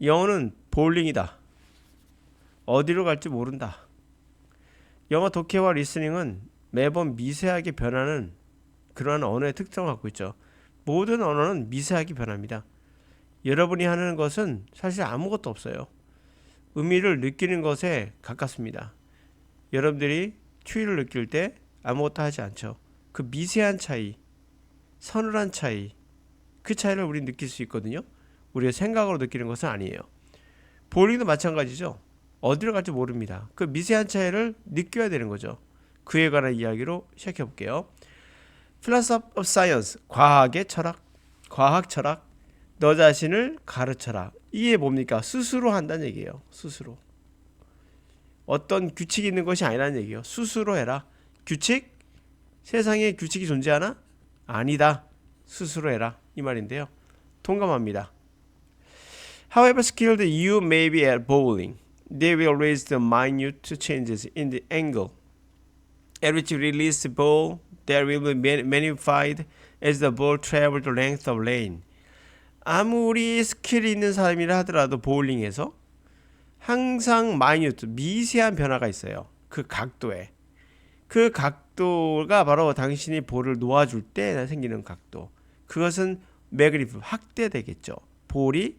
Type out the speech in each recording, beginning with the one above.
영어는 볼링이다. 어디로 갈지 모른다. 영어 독해와 리스닝은 매번 미세하게 변하는 그러한 언어의 특성을 갖고 있죠. 모든 언어는 미세하게 변합니다. 여러분이 하는 것은 사실 아무것도 없어요. 의미를 느끼는 것에 가깝습니다. 여러분들이 추위를 느낄 때 아무것도 하지 않죠. 그 미세한 차이, 서늘한 차이, 그 차이를 우리 느낄 수 있거든요. 우리가 생각으로 느끼는 것은 아니에요. 볼링도 마찬가지죠. 어디로 갈지 모릅니다. 그 미세한 차이를 느껴야 되는 거죠. 그에 관한 이야기로 시작해 볼게요. Philosophy of Science, 과학의 철학, 과학 철학, 너 자신을 가르쳐라. 이게 뭡니까? 스스로 한다는 얘기예요. 스스로. 어떤 규칙이 있는 것이 아니라는 얘기예요. 스스로 해라. 규칙? 세상에 규칙이 존재하나? 아니다. 스스로 해라. 이 말인데요. 동감합니다. However skilled you may be at bowling, they will raise the minute changes in the angle at which you release the ball that will be magnified as the ball travels the length of lane. 아무리 스킬이 있는 사람이라 하더라도 보울링에서 항상 마이뉴트 미세한 변화가 있어요. 그 각도에. 그 각도가 바로 당신이 볼을 놓아줄 때 생기는 각도. 그것은 매그리프 확대되겠죠. 볼이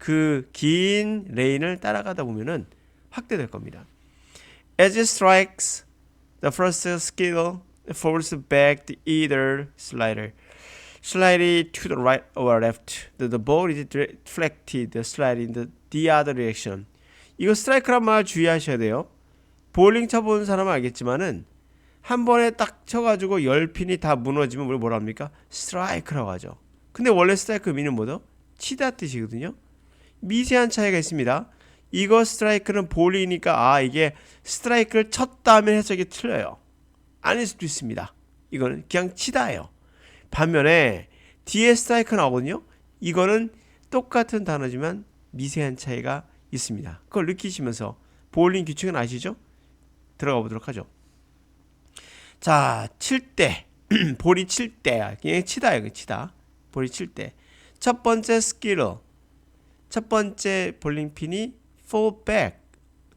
그 긴 레인을 따라가다 보면은 확대될 겁니다. As it strikes, the first skill falls back to either slider. Slightly to the right or left. The, the ball is deflected slightly in the, the other direction. 이거 스트라이크란 말 주의하셔야 돼요. 볼링 쳐본 사람은 알겠지만은 한 번에 딱 쳐가지고 열 핀이 다 무너지면 우리 뭐라 합니까? 스트라이크라고 하죠. 근데 원래 스트라이크 미는 뭐죠? 치다 뜻이거든요. 미세한 차이가 있습니다. 이거 스트라이크는 볼이니까 아 이게 스트라이크를 쳤다면 해석이 틀려요. 아닐 수도 있습니다. 이거는 그냥 치다예요. 반면에 뒤에 스트라이크 나오거든요. 이거는 똑같은 단어지만 미세한 차이가 있습니다. 그걸 느끼시면서 볼링 규칙은 아시죠? 들어가 보도록 하죠. 자, 칠 때, 볼이 칠 때, 그냥 치다예요, 치다. 볼이 칠 때. 첫 번째 스킬을, 첫 번째 볼링 핀이 fall back,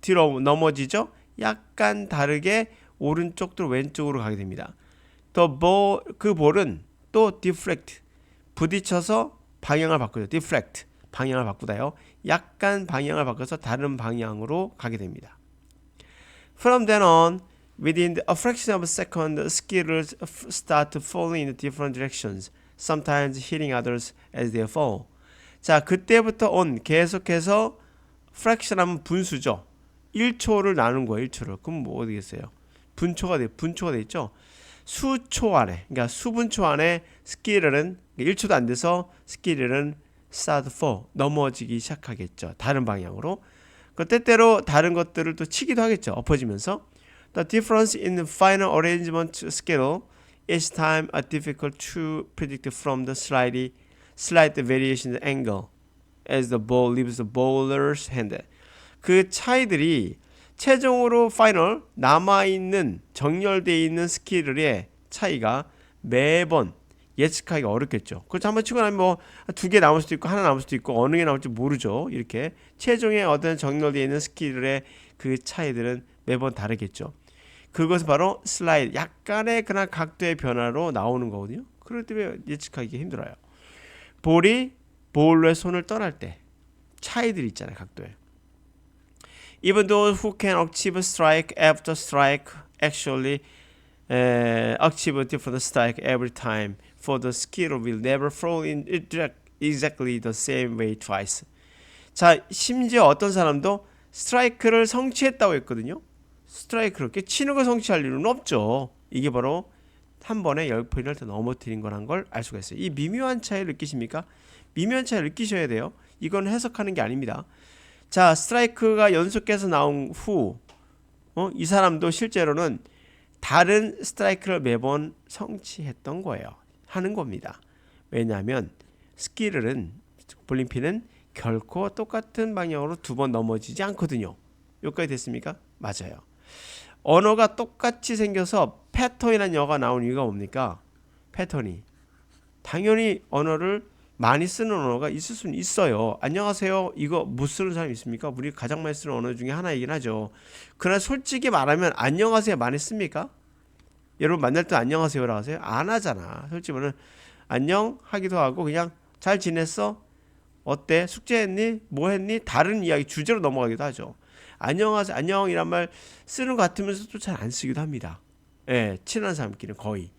뒤로 넘어지죠? 약간 다르게 오른쪽도 왼쪽으로 가게 됩니다. 더 볼, 그 볼은 또 deflect, 부딪혀서 방향을 바꾸죠. deflect, 방향을 바꾸다요. 약간 방향을 바꿔서 다른 방향으로 가게 됩니다. From then on, within a fraction of a second, skitters start falling in different directions, sometimes hitting others as they fall. 자, 그때부터 on 계속해서 fraction 하면 분수죠. 1초를 나눈 거예요, 1초를. 그럼 뭐 어디겠어요? 분초가 돼, 분초가 돼 있죠. 수초 안에, 그러니까 수분초 안에 스키를은 1초도 안 돼서 스키를은 start fall 넘어지기 시작하겠죠. 다른 방향으로. 그 때때로 다른 것들을 또 치기도 하겠죠. 엎어지면서. The difference in the final arrangement schedule is time are difficult to predict from the slightly slight variation angle as the ball leaves the bowler's hand. 그 차이들이 최종으로 파이널 남아 있는 정렬되어 있는 스킬의 차이가 매번 예측하기가 어렵겠죠. 그렇죠. 한번 치고 나면 뭐 두개 남을 수도 있고 하나 남을 수도 있고 어느 게 나올지 모르죠. 이렇게 최종의 어떤 정렬되어 있는 스킬의 그 차이들은 매번 다르겠죠. 그것은 바로 슬라이드, 약간의 그냥 각도의 변화로 나오는 거거든요. 그럴 때문에 예측하기 힘들어요. 볼이 볼로의 손을 떠날 때 차이들이 있잖아요, 각도에. Even those who can achieve strike after strike actually uh, achieve different strike every time. For the skill will never fall in exactly the same way twice. 자, 심지어 어떤 사람도 스트라이크를 성취했다고 했거든요. 스트라이크를 이렇게 치는 걸 성취할 일은 없죠. 이게 바로 한 번에 열 포인트를 더 넘어뜨린 거란 걸 알 수가 있어요. 이 미묘한 차이를 느끼십니까? 미묘한 차이를 느끼셔야 돼요. 이건 해석하는 게 아닙니다. 자, 스트라이크가 연속해서 나온 후, 어, 이 사람도 실제로는 다른 스트라이크를 매번 성취했던 거예요. 하는 겁니다. 왜냐하면 스키를은 볼링핀은 결코 똑같은 방향으로 두 번 넘어지지 않거든요. 여기까지 됐습니까? 맞아요. 언어가 똑같이 생겨서 패턴이라는 영어가 나온 이유가 뭡니까? 패턴이. 당연히 언어를 많이 쓰는 언어가 있을 수는 있어요. 안녕하세요. 이거 못 쓰는 사람 있습니까? 우리 가장 많이 쓰는 언어 중에 하나이긴 하죠. 그러나 솔직히 말하면 안녕하세요 많이 씁니까? 여러분 만날 때 안녕하세요라고 하세요? 안 하잖아. 솔직히 말하면 안녕 하기도 하고 그냥 잘 지냈어? 어때? 숙제했니? 뭐 했니? 다른 이야기 주제로 넘어가기도 하죠. 안녕하세요. 안녕이란 말 쓰는 것 같으면서도 잘 안 쓰기도 합니다. 예, 친한 사람끼리는 거의.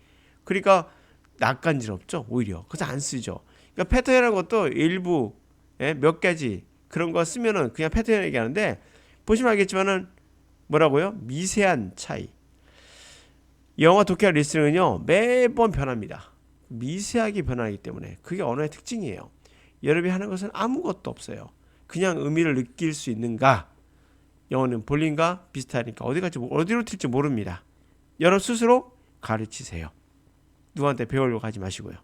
그러니까 낯간지럽죠, 오히려. 그래서 안 쓰죠. 그러니까 패턴이라는 것도 일부 예, 몇 가지 그런 거 쓰면은 그냥 패턴 얘기하는데 보시면 알겠지만은 뭐라고요? 미세한 차이. 영어 독해와 리스닝은요 매번 변합니다. 미세하게 변하기 때문에 그게 언어의 특징이에요. 여러분이 하는 것은 아무것도 없어요. 그냥 의미를 느낄 수 있는가? 영어는 볼링과 비슷하니까 어디 갈지 모- 어디로 튈지 모릅니다. 여러분 스스로 가르치세요. 누구한테 배우려고 하지 마시고요.